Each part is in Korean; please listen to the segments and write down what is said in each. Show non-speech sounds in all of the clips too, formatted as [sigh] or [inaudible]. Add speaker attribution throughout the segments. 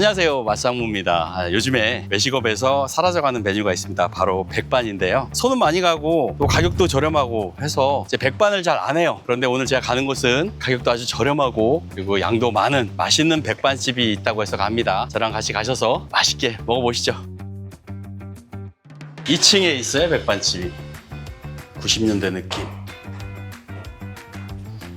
Speaker 1: 안녕하세요. 맛상무입니다. 아, 요즘에 매식업에서 사라져가는 메뉴가 있습니다. 바로 백반인데요. 손은 많이 가고 또 가격도 저렴하고 해서 이제 백반을 잘 안 해요. 그런데 오늘 제가 가는 곳은 가격도 아주 저렴하고 그리고 양도 많은 맛있는 백반집이 있다고 해서 갑니다. 저랑 같이 가셔서 맛있게 먹어보시죠. 2층에 있어요 백반집이. 90년대 느낌.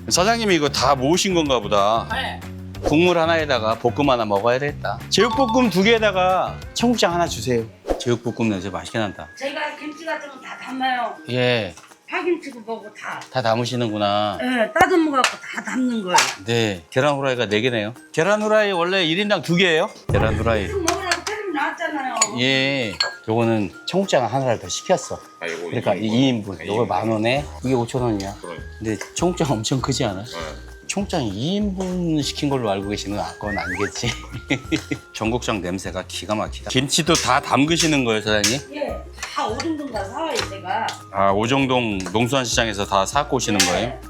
Speaker 1: 사장님이 이거 다 모으신 건가 보다.
Speaker 2: 네.
Speaker 1: 국물 하나에다가 볶음 하나 먹어야 되겠다. 제육볶음 두 개에다가 청국장 하나 주세요. 제육볶음 냄새 맛있게 난다.
Speaker 2: 제가 김치 같은 거 다 담아요.
Speaker 1: 예,
Speaker 2: 파김치도 보고 다.
Speaker 1: 다 담으시는구나.
Speaker 2: 예, 따듬어 갖고 다 담는 거예요.
Speaker 1: 네, 계란 후라이가 네개네요 계란 후라이 원래 1인당 두개예요 계란 후라이.
Speaker 2: 계속 먹으라고 테레비 나왔잖아요.
Speaker 1: 예, 요거는 청국장 하나를 더 시켰어.
Speaker 3: 아, 이거
Speaker 1: 그러니까
Speaker 3: 이거
Speaker 1: 2인분. 요거 만 원에 이게 5천 원이야.
Speaker 3: 그래.
Speaker 1: 근데 청국장 엄청 크지 않아?
Speaker 3: 네.
Speaker 1: 청국장 2인분 시킨 걸로 알고 계시는 건 아니겠지? [laughs] 전국장 냄새가 기가 막히다. 김치도 다 담그시는 거예요, 사장님?
Speaker 2: 예, 다 오등분가 사와요, 제가.
Speaker 1: 아, 오정동 농수산시장에서 다 사고 오시는 거예요?
Speaker 2: 네.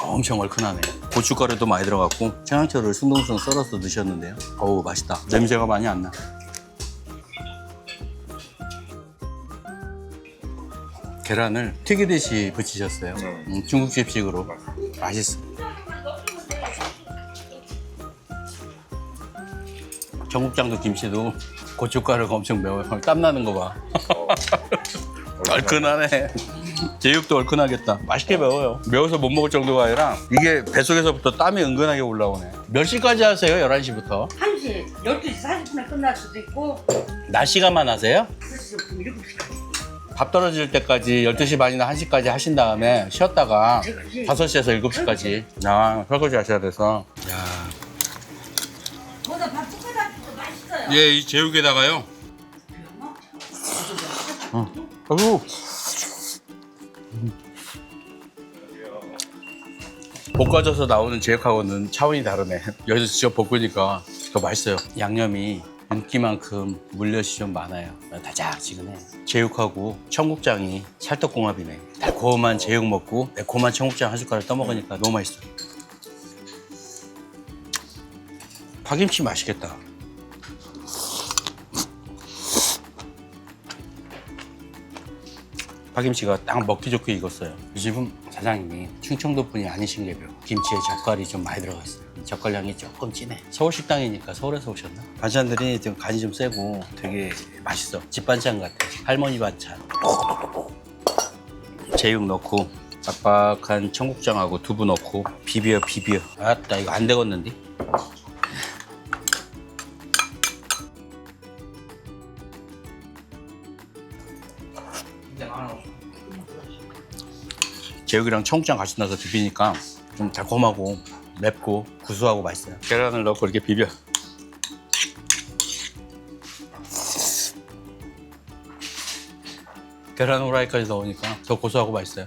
Speaker 1: 엄청 얼큰하네. 고춧가루도 많이 들어갔고 청양채를 숭덩숭 썰어서 넣으셨는데요. 어우 맛있다. 냄새가 많이 안 나. 계란을 튀기듯이 붙이셨어요.
Speaker 3: 네.
Speaker 1: 음, 중국집식으로 맛있어. 전국장도 김치도 고춧가루가 엄청 매워요. [laughs] 땀 나는 거 봐. 얼큰하네. 제육도 얼큰하겠다. 맛있게 매워요. 매워서 못 먹을 정도가 아니라 이게 뱃속에서부터 땀이 은근하게 올라오네. 몇 시까지 하세요? 11시부터?
Speaker 2: 1시, 12시 40분에 끝날 수도 있고,
Speaker 1: 낮 시간만 하세요?
Speaker 2: 2시, 7시까지.
Speaker 1: 밥 떨어질 때까지 12시 반이나 1시까지 하신 다음에 쉬었다가 5시에서 7시까지 아, 설거지 하셔야 돼서 야.
Speaker 2: 거기다 밥 볶아가지고 맛있어요.
Speaker 1: 예, 이 제육에다가요. 어. 아이고. 볶아져서 나오는 제육하고는 차원이 다르네. 여기서 직접 볶으니까 더 맛있어요. 양념이 윤기만큼 물엿이 좀 많아요. 다작지근해. 제육하고 청국장이 찰떡궁합이네. 달콤한 제육 먹고 매콤한 청국장 한 숟가락 떠먹으니까 너무 맛있어. 파김치 맛있겠다. 파김치가 딱 먹기 좋게 익었어요. 이 집은 사장님이 충청도 분이 아니신 게요. 김치에 젓갈이 좀 많이 들어가 있어요. 젓갈량이 조금 진해. 서울 식당이니까 서울에서 오셨나? 반찬들이 좀 간이 좀 세고 되게 맛있어. 집 반찬 같아. 할머니 반찬. 제육 넣고 빡빡한 청국장하고 두부 넣고 비벼 비벼. 아따 이거 안 되겠는데? 제육이랑 청국장 같이 넣어서 비비니까 좀 달콤하고 맵고 구수하고 맛있어요. 계란을 넣고 이렇게 비벼. 계란 후라이까지 넣으니까 더 고소하고 맛있어요.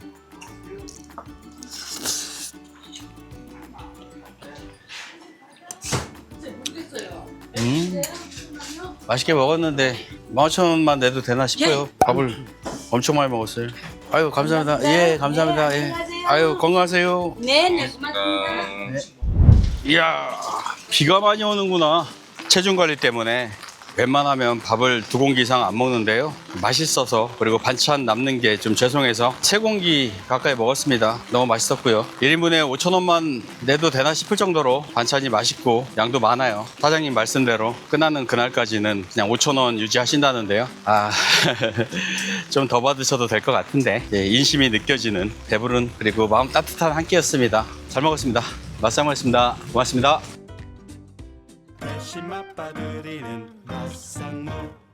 Speaker 1: 음, 맛있게 먹었는데 15,000원만 내도 되나 싶어요. 밥을 엄청 많이 먹었어요. 아유 감사합니다. 예 감사합니다. 예. 아유 건강하세요.
Speaker 2: 네, 네, 고맙습니다.
Speaker 1: 이야 비가 많이 오는구나. 체중 관리 때문에 웬만하면 밥을 두 공기 이상 안 먹는데요. 맛있어서 그리고 반찬 남는 게 좀 죄송해서 세 공기 가까이 먹었습니다. 너무 맛있었고요. 1인분에 5천 원만 내도 되나 싶을 정도로 반찬이 맛있고 양도 많아요. 사장님 말씀대로 끝나는 그날까지는 그냥 5천 원 유지하신다는데요. 아, [laughs] 좀 더 받으셔도 될 것 같은데 예, 인심이 느껴지는 배부른 그리고 마음 따뜻한 한 끼였습니다. 잘 먹었습니다. 맛상 먹었습니다. 고맙습니다.
Speaker 4: 날씨 맛봐드리는 맛상무